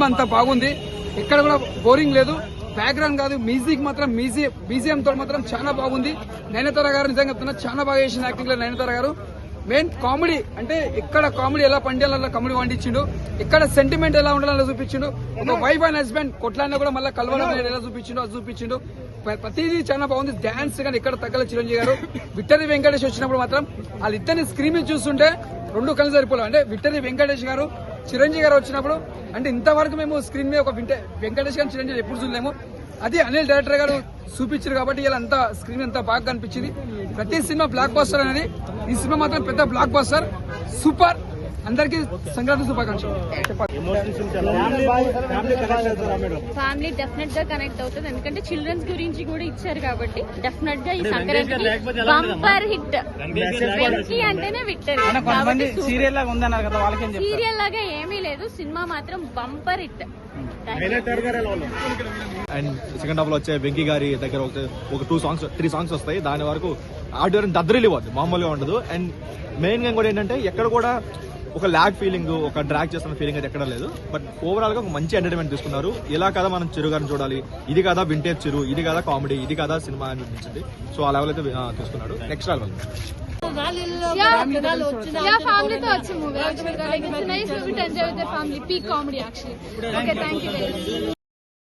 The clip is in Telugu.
సినిమా అంతా బాగుంది. ఎక్కడ కూడా బోరింగ్ లేదు. బ్యాక్గ్రౌండ్ కాదు. మ్యూజిక్ మాత్రం మ్యూజియం మ్యూజియం తో మాత్రం చాలా బాగుంది. నయనతార గారు నిజంగా చెప్తున్నా చాలా బాగా చేసిన యాక్టింగ్లో నయనతార గారు. మెయిన్ కామెడీ అంటే ఇక్కడ కామెడీ ఎలా పండియాలో కామెడీ పండించిండు. ఎక్కడ సెంటిమెంట్ ఎలా ఉండాలో చూపించిండు. ఒక వైఫ్ అండ్ హస్బెండ్ కొట్లాడినా కూడా మళ్ళీ కలవడం ఎలా చూపించిండు అది చూపించిండు. ప్రతిదీ చాలా బాగుంది. డాన్స్ కానీ ఎక్కడ తగ్గల చిరంజీవి గారు. విక్టరీ వెంకటేష్ వచ్చినప్పుడు మాత్రం వాళ్ళిద్దరిని స్క్రీన్ మీద చూస్తుంటే రెండు కళ్ళు సరిపోలేవు అంటే విక్టరీ వెంకటేష్ గారు చిరంజీవి గారు వచ్చినప్పుడు అంటే ఇంతవరకు మేము స్క్రీన్ మీద ఒక వింటే వెంకటేష్ గారి చిరంజీవి ఎప్పుడు చూడలేము. అది అనిల్ డైరెక్టర్ గారు చూపించారు కాబట్టి ఇలా అంతా స్క్రీన్ అంతా బాగా కనిపించింది. ప్రతి సినిమా బ్లాక్ బస్టర్ అనేది ఈ సినిమా మాత్రం పెద్ద బ్లాక్ బస్టర్ సూపర్ అందరికీ సంక్రాంతి శుభాకాంక్షలు. ఫ్యామిలీ డెఫినెట్గా కనెక్ట్ అవుతుంది. ఎందుకంటే చిల్డ్రన్స్ గురించి కూడా ఇచ్చారు కాబట్టి డెఫినెట్గా ఈ సంక్రాంతికి బంపర్ హిట్ అంటేనే కొంతమంది సీరియల్ లాగా ఉందన్నారు కదా వాళ్ళకేం చెప్తారు? సీరియల్ లాగా ఏమీ లేదు. సినిమా మాత్రం బంపర్ హిట్ అండ్ సెకండ్ హాఫ్లో వచ్చే వెంకీ గారి దగ్గర ఒక ఒక టూ సాంగ్స్ త్రీ సాంగ్స్ వస్తాయి. దాని వరకు ఆడియో దద్దరిల్లి పోద్ది మామూలుగా ఉండదు. అండ్ మెయిన్గా కూడా ఏంటంటే ఎక్కడ కూడా ఒక ల్యాగ్ ఫీలింగ్ ఒక డ్రాగ్ చేస్తున్న ఫీలింగ్ అయితే ఎక్కడ లేదు. బట్ ఓవరాల్గా ఒక మంచి ఎంటర్టైన్మెంట్ తీసుకున్నారు. ఇలా కదా మనం చిరు గారిని చూడాలి ఇది కదా వింటేజ్ చిరు ఇది కదా కామెడీ ఇది కదా సినిమా అనిపించింది సో ఆ లెవెల్ అయితే తీసుకున్నాడు. Next level movie nice movie enjoy with family comedy actually okay thank you